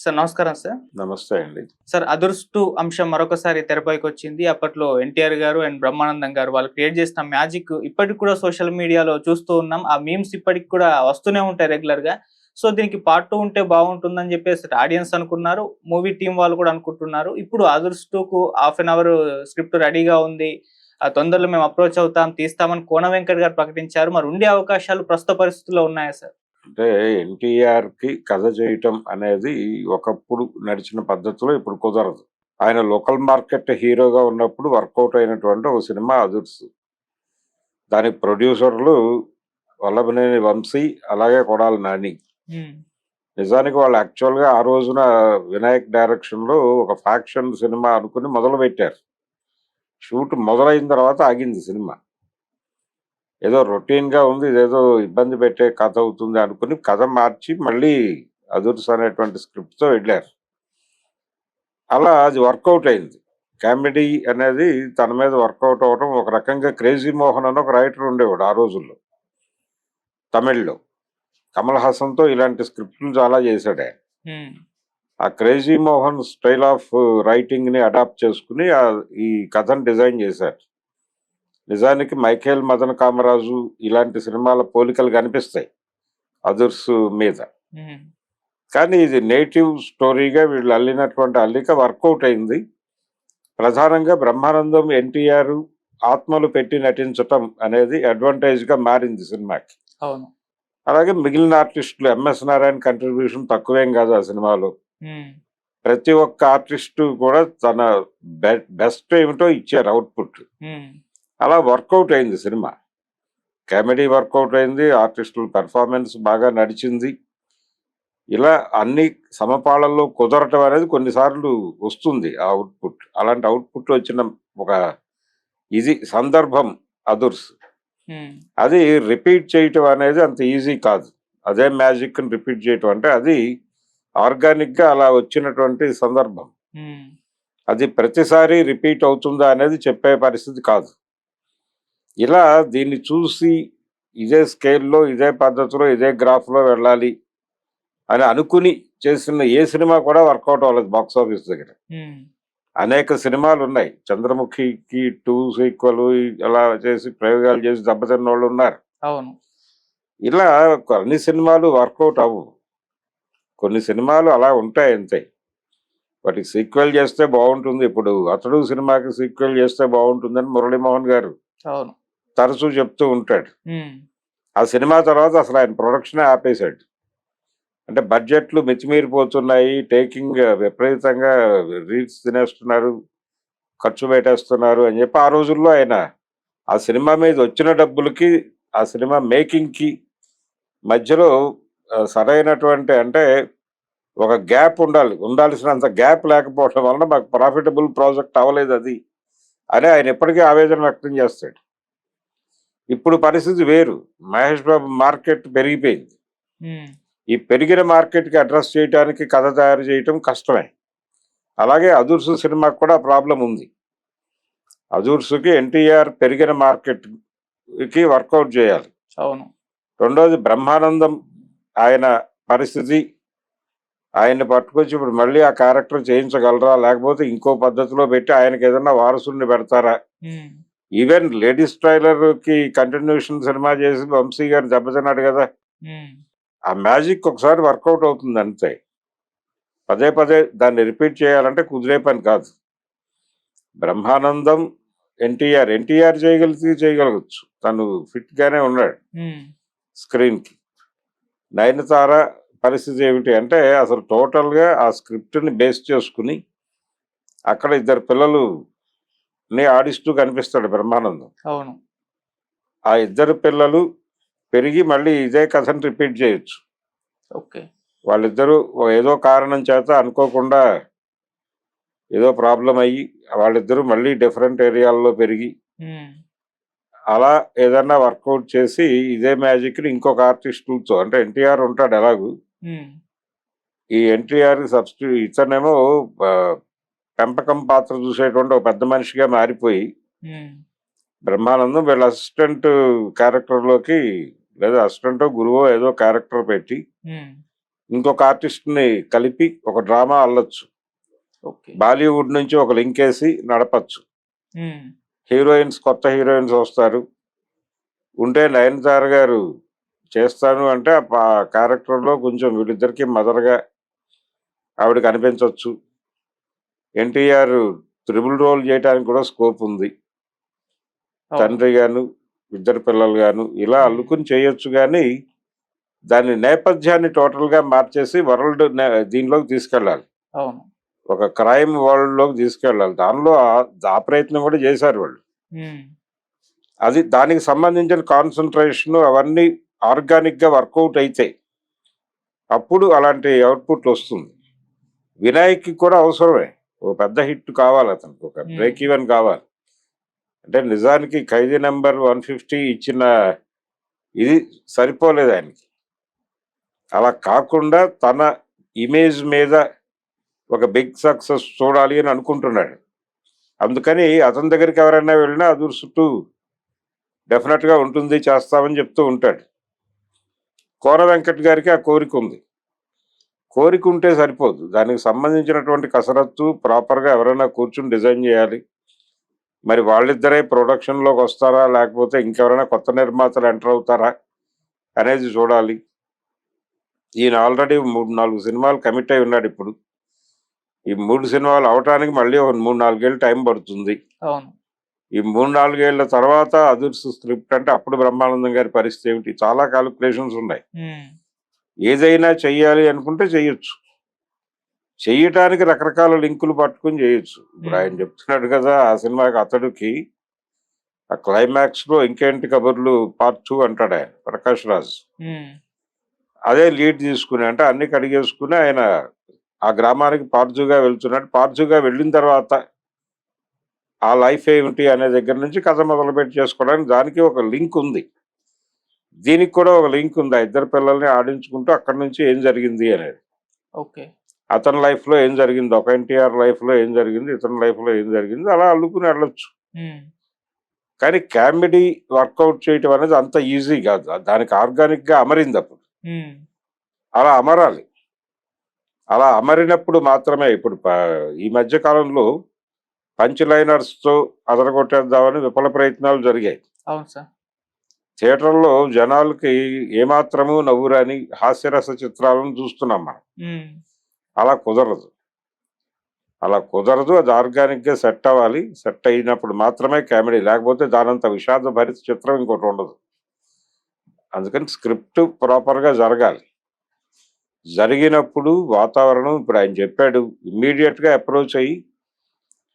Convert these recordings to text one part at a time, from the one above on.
Sir నమస్కారం sir. నమస్తే అండి. సార్ అదృష్టు అంశం మరొకసారి తెరపైకి వచ్చింది అప్పట్లో ఎన్టీఆర్ గారు అండ్ బ్రహ్మానందం గారు వాళ్ళు క్రియేట్ చేసిన మ్యాజిక్ ఇప్పటికి కూడా సోషల్ మీడియాలో చూస్తూ ఉన్నాం. ఆ మీమ్స్ ఇప్పటికి కూడా వస్తూనే ఉంటాయి రెగ్యులర్గా సో దీనికి పార్ట్ టూ ఉంటే బాగుంటుందని చెప్పేసి ఆడియన్స్ అనుకున్నారు. మూవీ టీం వాళ్ళు కూడా అనుకుంటున్నారు. ఇప్పుడు అదృష్టుకు హాఫ్ అన్ అవర్ స్క్రిప్ట్ రెడీగా ఉంది. ఆ తొందరలో మేము అప్రోచ్ అవుతాం తీస్తామని కోన వెంకట్ గారు ప్రకటించారు. మరి ఉండే అవకాశాలు ప్రస్తుత పరిస్థితుల్లో ఉన్నాయా సార్? అంటే ఎన్టీఆర్కి కథ చేయటం అనేది ఒకప్పుడు నడిచిన పద్ధతిలో ఇప్పుడు కుదరదు. ఆయన లోకల్ మార్కెట్ హీరోగా ఉన్నప్పుడు వర్కౌట్ అయినటువంటి ఒక సినిమా అదుర్సు. దానికి ప్రొడ్యూసర్లు వల్లభనేని వంశీ అలాగే కొడాలి నాని. నిజానికి వాళ్ళు యాక్చువల్గా ఆ రోజున వినాయక్ డైరెక్షన్లో ఒక ఫ్యాక్షన్ సినిమా అనుకుని మొదలు పెట్టారు షూట్ మొదలైన తర్వాత ఆగింది సినిమా. ఏదో రొటీన్గా ఉంది ఇదేదో ఇబ్బంది పెట్టే కథ అవుతుంది అనుకుని కథ మార్చి మళ్ళీ అదుర్స్ అనేటువంటి స్క్రిప్ట్తో వెళ్ళారు. అలా అది వర్కౌట్ అయింది. కామెడీ అనేది తన మీద వర్కౌట్ అవ్వడం ఒక రకంగా క్రేజీ మోహన్ అని ఒక రైటర్ ఉండేవాడు ఆ రోజుల్లో తమిళ్ళో. కమల్ హాసన్తో ఇలాంటి స్క్రిప్ట్లు చాలా చేశాడు ఆ క్రేజీ మోహన్ స్టైల్ ఆఫ్ రైటింగ్ని అడాప్ట్ చేసుకుని ఈ కథను డిజైన్ చేశారు. నిజానికి మైఖేల్ మదన్ కామరాజు ఇలాంటి సినిమాల పోలికలు కనిపిస్తాయి అదుర్స్ మీద. కానీ ఇది నేటివ్ స్టోరీగా వీళ్ళు అల్లినటువంటి అల్లిక వర్కౌట్ అయింది. ప్రధానంగా బ్రహ్మానందం ఎన్టీఆర్ ఆత్మలు పెట్టి నటించటం అనేది అడ్వాంటేజ్గా మారింది సినిమాకి. అవును. అలాగే మిగిలిన ఆర్టిస్టులు ఎంఎస్ నారాయణ కంట్రిబ్యూషన్ తక్కువేం కాదు ఆ సినిమాలో. ప్రతి ఒక్క ఆర్టిస్టు కూడా తన బెస్ట్ ఏమిటో ఇచ్చారు అవుట్పుట్. అలా వర్కౌట్ అయింది సినిమా. కామెడీ వర్కౌట్ అయింది ఆర్టిస్టుల పెర్ఫార్మెన్స్ బాగా నడిచింది. ఇలా అన్ని సమపాళల్లో కుదరటం అనేది కొన్నిసార్లు వస్తుంది ఆ అవుట్పుట్. అలాంటి అవుట్పుట్ వచ్చిన ఒక ఇది సందర్భం అదుర్స్. అది రిపీట్ చేయటం అనేది అంత ఈజీ కాదు. అదే మ్యాజిక్ రిపీట్ చేయటం అంటే అది ఆర్గానిక్గా అలా వచ్చినటువంటి సందర్భం. అది ప్రతిసారి రిపీట్ అవుతుందా అనేది చెప్పే పరిస్థితి కాదు. ఇలా దీన్ని చూసి ఇదే స్కేల్లో ఇదే పద్ధతిలో ఇదే గ్రాఫ్లో వెళ్ళాలి అని అనుకుని చేసిన ఏ సినిమా కూడా వర్కౌట్ అవ్వలేదు బాక్స్ ఆఫీస్ దగ్గర. అనేక సినిమాలు ఉన్నాయి. చంద్రముఖికి టూ సీక్వల్ అలా చేసి ప్రయోగాలు చేసి దెబ్బతిన్న వాళ్ళు ఉన్నారు. అవును. ఇలా కొన్ని సినిమాలు వర్కౌట్ అవ్వు కొన్ని సినిమాలు అలా ఉంటాయి అంతే. వాటికి సీక్వెల్ చేస్తే బాగుంటుంది. ఇప్పుడు అతడు సినిమాకి సీక్వెల్ చేస్తే బాగుంటుందని మురళీమోహన్ గారు అవును. తరచూ చెప్తూ ఉంటాడు. ఆ సినిమా తర్వాత అసలు ఆయన ప్రొడక్షన్ ఆపేశాడు. అంటే బడ్జెట్లు మితిమీరిపోతున్నాయి టేకింగ్ విపరీతంగా రీల్స్ తినేస్తున్నారు ఖర్చు పెట్టేస్తున్నారు అని చెప్పి ఆ రోజుల్లో ఆయన ఆ సినిమా మీద వచ్చిన డబ్బులకి ఆ సినిమా మేకింగ్కి మధ్యలో సరైనటువంటి అంటే ఒక గ్యాప్ ఉండాలి ఉండాల్సినంత గ్యాప్ లేకపోవడం వలన మాకు ప్రాఫిటబుల్ ప్రాజెక్ట్ అవ్వలేదు అది అని ఆయన ఎప్పటికీ ఆవేదన వ్యక్తం చేస్తాడు. ఇప్పుడు పరిస్థితి వేరు. మహేష్ బాబు మార్కెట్ పెరిగిపోయింది. ఈ పెరిగిన మార్కెట్కి అడ్రస్ చేయడానికి కథ తయారు చేయటం కష్టమే. అలాగే అదూర్సు సినిమాకి కూడా ప్రాబ్లం ఉంది. అదూర్సుకి ఎన్టీఆర్ పెరిగిన మార్కెట్కి వర్కౌట్ చేయాలి. అవును. రెండోది బ్రహ్మానందం ఆయన పరిస్థితి. ఆయన్ని పట్టుకొచ్చి ఇప్పుడు మళ్ళీ ఆ క్యారెక్టర్ చేయించగలరా? లేకపోతే ఇంకో పద్ధతిలో పెట్టి ఆయనకి ఏదన్నా వారసుని పెడతారా ఈవెన్ లేడీస్ ట్రైలర్కి కంటిన్యూషన్ సినిమా చేసి వంశీ గారు దెబ్బతిన్నాడు కదా. ఆ మ్యాజిక్ ఒకసారి వర్కౌట్ అవుతుంది అంతే. పదే పదే దాన్ని రిపీట్ చేయాలంటే కుదిరే పని కాదు. బ్రహ్మానందం ఎన్టీఆర్ ఎన్టీఆర్ చేయగలిగితే చేయగలగచ్చు. తను ఫిట్ గానే ఉన్నాడు. స్క్రీన్కి నయనతార పరిస్థితి ఏమిటి అంటే అసలు టోటల్గా ఆ స్క్రిప్ట్ని బేస్ చేసుకుని అక్కడ ఇద్దరు పిల్లలు ని ఆడిస్తూ కనిపిస్తాడు బ్రహ్మానందం. అవును. ఆ ఇద్దరు పిల్లలు పెరిగి మళ్ళీ ఇదే కథను రిపీట్ చేయొచ్చు. ఓకే. వాళ్ళిద్దరూ ఏదో కారణం చేత అనుకోకుండా ఏదో ప్రాబ్లం అయ్యి వాళ్ళిద్దరూ మళ్ళీ డిఫరెంట్ ఏరియాల్లో పెరిగి అలా ఏదన్నా వర్కౌట్ చేసి ఇదే మ్యాజిక్ని ఇంకొక ఆర్టిస్టులతో అంటే ఎన్టీఆర్ ఉంటాడు ఎలాగూ ఈ ఎన్టీఆర్ సబ్స్టిట్యూ ఇతనేమో పెంపకం పాత్ర చూసేటువంటి ఒక పెద్ద మనిషిగా మారిపోయి బ్రహ్మానందం వీళ్ళ అసిస్టెంట్ క్యారెక్టర్లోకి లేదా అసిస్టెంట్ గురువో ఏదో క్యారెక్టర్ పెట్టి ఇంకొక ఆర్టిస్ట్ని కలిపి ఒక డ్రామా అల్లొచ్చు. బాలీవుడ్ నుంచి ఒక లింక్ వేసి నడపచ్చు. హీరోయిన్స్ కొత్త హీరోయిన్స్ వస్తారు. ఉంటే నయనతార గారు చేస్తాను అంటే ఆ క్యారెక్టర్లో కొంచెం వీళ్ళిద్దరికి మదర్గా ఆవిడ కనిపించవచ్చు ఎన్టీఆర్ త్రిబుల్ రోల్ చేయడానికి కూడా స్కోప్ ఉంది. తండ్రి గాను ఇద్దరు పిల్లలు గాను ఇలా అల్లుకుని చేయొచ్చు కానీ దాని నేపథ్యాన్ని టోటల్గా మార్చేసి వరల్డ్ దీనిలోకి తీసుకెళ్ళాలి. ఒక క్రైమ్ వరల్డ్లోకి తీసుకెళ్ళాలి. దానిలో ఆ- ప్రయత్నం కూడా చేశారు వాళ్ళు. అది దానికి సంబంధించిన కాన్సన్ట్రేషన్ అవన్నీ ఆర్గానిక్గా వర్కౌట్ అయితే అప్పుడు అలాంటి అవుట్పుట్ వస్తుంది. వినాయక్ కూడా అవసరమే. ఒక పెద్ద హిట్ కావాలి అతనికి ఒక. బ్రేక్ ఈవెన్ కావాలి. అంటే నిజానికి ఖైదీ నెంబర్ వన్ ఫిఫ్టీ ఇచ్చిన ఇది సరిపోలేదు ఆయనకి. అలా కాకుండా తన ఇమేజ్ మీద ఒక బిగ్ సక్సెస్ చూడాలి అని అనుకుంటున్నాడు. అందుకని అతని దగ్గరికి ఎవరైనా వెళ్ళినా అదురు చుట్టూ డెఫినెట్గా ఉంటుంది చేస్తామని చెప్తూ ఉంటాడు. కోన వెంకట్ గారికి ఆ కోరిక ఉంది. కోరిక ఉంటే సరిపోదు. దానికి సంబంధించినటువంటి కసరత్తు ప్రాపర్గా ఎవరైనా కూర్చుని డిజైన్ చేయాలి. మరి వాళ్ళిద్దరే ప్రొడక్షన్లోకి వస్తారా? లేకపోతే ఇంకెవరైనా కొత్త నిర్మాతలు ఎంటర్ అవుతారా? అనేది చూడాలి. ఈయన ఆల్రెడీ మూడు నాలుగు సినిమాలు కమిట్ అయి ఉన్నాడు ఇప్పుడు. ఈ మూడు సినిమాలు అవటానికి మళ్ళీ ఒక మూడు నాలుగేళ్ళు టైం పడుతుంది. ఈ మూడు నాలుగేళ్ళ తర్వాత అదుర్స్ స్క్రిప్ట్ అంటే అప్పుడు బ్రహ్మానందం గారి పరిస్థితి ఏమిటి? చాలా క్యాలిక్యులేషన్స్ ఉన్నాయి. ఏదైనా చెయ్యాలి అనుకుంటే చెయ్యొచ్చు. చెయ్యటానికి రకరకాల లింకులు పట్టుకుని చేయొచ్చు ఇప్పుడు ఆయన చెప్తున్నాడు కదా ఆ సినిమాకి అతడికి ఆ క్లైమాక్స్లో ఇంకేంటి కబుర్లు? పార్ట్ టూ అంటాడు ఆయన ప్రకాష్ రాజ్. అదే లీడ్ తీసుకుని అంటే అన్ని కడిగేసుకుని ఆయన ఆ గ్రామానికి పార్జుగా వెళ్తున్నాడు. పార్జుగా వెళ్ళిన తర్వాత ఆ లైఫ్ ఏమిటి అనే దగ్గర నుంచి కథ మొదలు పెట్టి చేసుకోవడానికి దానికి ఒక లింక్ ఉంది. దీనికి కూడా ఒక లింక్ ఉంది? ఆ ఇద్దరు పిల్లల్ని ఆడించుకుంటూ అక్కడి నుంచి ఏం జరిగింది అనేది. ఓకే. అతని లైఫ్లో ఏం జరిగింది? ఒక ఎన్టీఆర్ లైఫ్లో ఏం జరిగింది? ఇతని లైఫ్లో ఏం జరిగింది? అలా అల్లుకుని వెళ్ళొచ్చు. కానీ కామెడీ వర్కౌట్ చేయటం అనేది అంత ఈజీ కాదు. దానికి ఆర్గానిక్గా అమరింది అప్పుడు. అలా అమరాలి. అలా అమరినప్పుడు మాత్రమే ఇప్పుడు ఈ మధ్య కాలంలో పంచ్ లైనర్స్తో అదరగొట్టేద్దామని విఫల ప్రయత్నాలు జరిగాయి. అవును సార్. థియేటర్లో జనాలకి ఏమాత్రము నవ్వురాని హాస్యరస చిత్రాలను చూస్తున్నాం మనం. అలా కుదరదు. అలా కుదరదు అది ఆర్గానిక్గా సెట్ అవ్వాలి. సెట్ అయినప్పుడు మాత్రమే కామెడీ లేకపోతే దానంత విషాద భరిత చిత్రం ఇంకోటి ఉండదు. అందుకని స్క్రిప్ట్ ప్రాపర్గా జరగాలి. జరిగినప్పుడు వాతావరణం ఇప్పుడు ఆయన చెప్పాడు ఇమ్మీడియట్గా అప్రోచ్ అయ్యి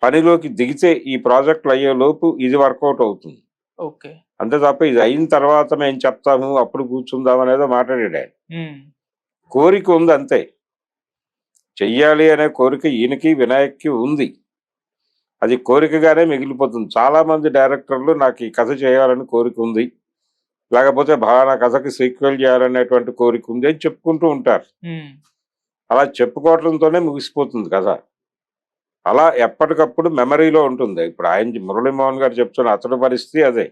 పనిలోకి దిగితే ఈ ప్రాజెక్టులు అయ్యే లోపు ఇది వర్కౌట్ అవుతుంది. ఓకే. అంతే తప్ప ఇది అయిన తర్వాత మేము చెప్తాము అప్పుడు కూర్చుందాం అనేదో మాట్లాడాడు ఆయన. కోరిక ఉంది అంతే. చెయ్యాలి అనే కోరిక ఈయనకి వినాయక్కి ఉంది. అది కోరికగానే మిగిలిపోతుంది. చాలా మంది డైరెక్టర్లు నాకు ఈ కథ చేయాలని కోరిక ఉంది. లేకపోతే బాగా కథకి సీక్వెల్ చేయాలనేటువంటి కోరిక ఉంది అని చెప్పుకుంటూ ఉంటారు. అలా చెప్పుకోవడంతోనే ముగిసిపోతుంది కథ. అలా ఎప్పటికప్పుడు మెమరీలో ఉంటుంది. ఇప్పుడు ఆయన మురళీమోహన్ గారు చెప్తున్న అతడి పరిస్థితి అదే.